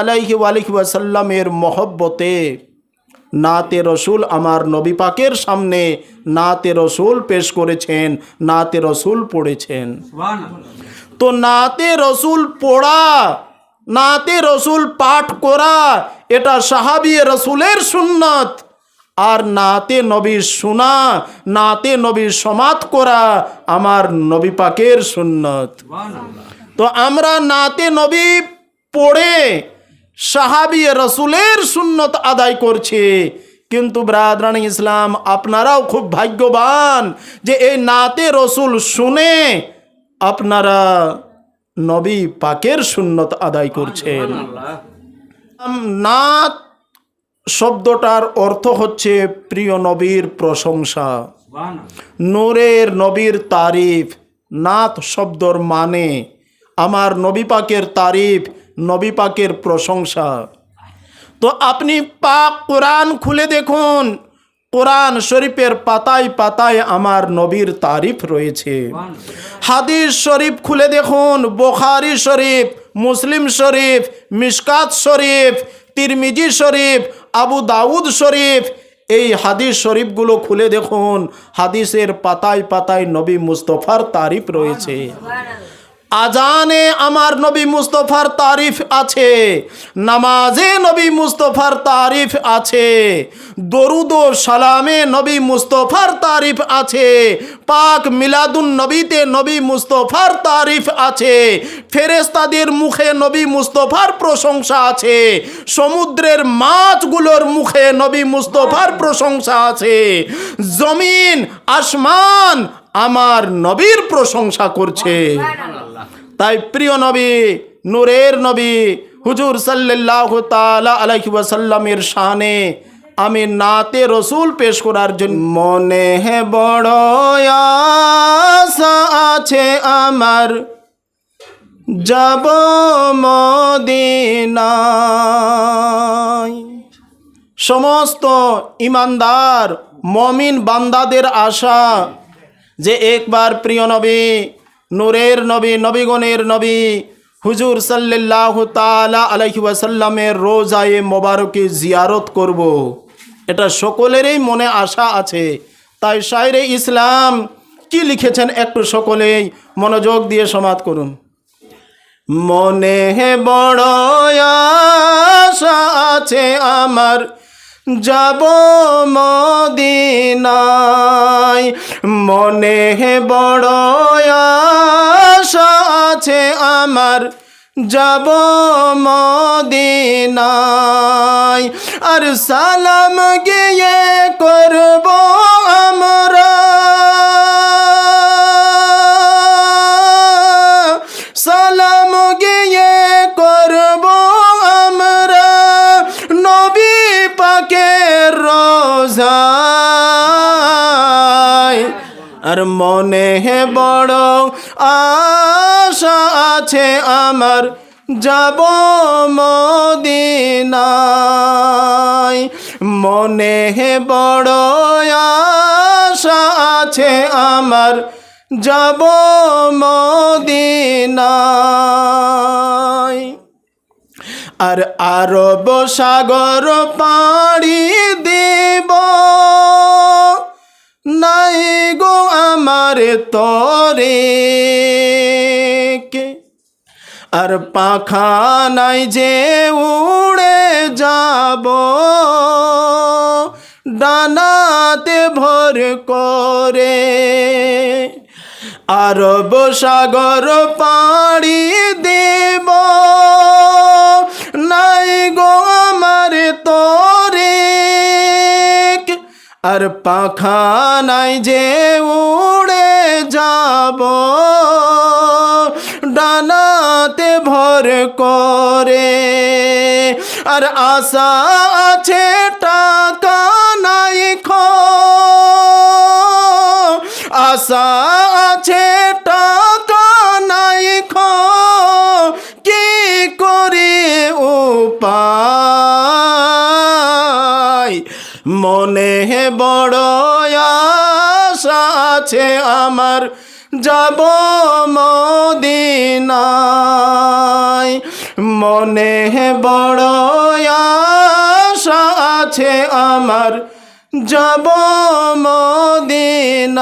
আলাইহি আলহি ওয়াসাল্লামের মহব্বতে, নাতে রসুল আমার নবী পাকের সামনে নাতে রসুল পেশ করেছেন, নাতে রসুল পড়েছেন। তো নাতে রসুল পড়া, নাতে রসুল পাঠ করা, এটা সাহাবি রসুলের সুন্নত। আর নাতে নবীর শোনা, নাতে নবীর সমাত করা আমার নবী পাকের সুন্নত। তো আমরা নাতে নবী পড়ে সাহাবি রসুলের সুন্নত আদায় করছে। কিন্তু ব্রাদরান ইসলাম, আপনারাও খুব ভাগ্যবান যে এই নাতে রসুল শুনে আপনারা নবী পাকের সুন্নত আদায় করছেন। নাত শব্দটার অর্থ হচ্ছে প্রিয় নবীর প্রশংসা। নূরের নবীর তারিফ। নাত শব্দর মানে আমার নবী পাকের তারিফ নবী পাকের প্রশংসা। তো আপনি পাক কোরআন খুলে দেখুন। কোরআন শরীফের পাতায় পাতায় আমার নবীর তারিফ রয়েছে। হাদিস শরীফ খুলে দেখুন। বোখারি শরীফ, মুসলিম শরীফ মিসকাত শরীফ, তিরমিজি শরীফ, আবু দাউদ শরীফ, এই হাদিস শরীফগুলো খুলে দেখুন। হাদিসের পাতায় পাতায় নবী মুস্তফার তারিফ রয়েছে। আজানে আমার নবী মুস্তফার তারিফ আছে, নামাজে নবী মুস্তফার তারিফ আছে, দরুদ ও সালামে নবী মুস্তফার তারিফ আছে, পাক মিলাদুন নবীতে নবী মুস্তফার তারিফ আছে ফেরেস্তাদের মুখে নবী মুস্তফার প্রশংসা আছে, সমুদ্রের মাছগুলোর মুখে নবী মুস্তফার প্রশংসা আছে, জমিন, আসমান আমার নবীর প্রশংসা করছে। তাই প্রিয় নবী, নূরের নবী, হুজুর সাল্লাহ তালা আলাইহি ওয়াসাল্লামের শানে আমি নাতে রসুল পেশ করার জন্য মনে হে বড় আছে আমার। যাব মদিনায়। সমস্ত ইমানদার, মমিন বান্দাদের আশা যে একবার প্রিয় নবী নূরের নবী, নবীগণের নবী, হুজুর সাল্লাহ তালা আলহি ওয়াসাল্লামের রোজায়ে মোবারকে জিয়ারত করব। এটা সকলেরই মনে আশা আছে তাই শায়রে ইসলাম কি লিখেছেন একটু সকলেই মনোযোগ দিয়ে সমাদ করুন মনে হে বড় আশা আছে আমার যাব মদিনায়। মনে বড় আশা আছে আমার। যাব মদিনায়। আর সালাম গিয়ে করব আমরা আর মনে হে বড় আশা আছে আমার, যাব মদিনায়। মনে হে বড় আশা আছে আমার, যাব মদিনায়। আর আরব সাগর পাড়ি দেব, নাই গো আমার তরে। আর পাখা নাই যে উড়ে যাব। ডানাতে ভর করে। আরব সাগর পাড়ি আর পাখা নাই যে উড়ে যাব। ডানাতে ভর করে। আর আশা আছে টাকা বড় আশা আমার যাব মদিনায়। মনে বড় আশা আছে আমার যাব মদিনায়।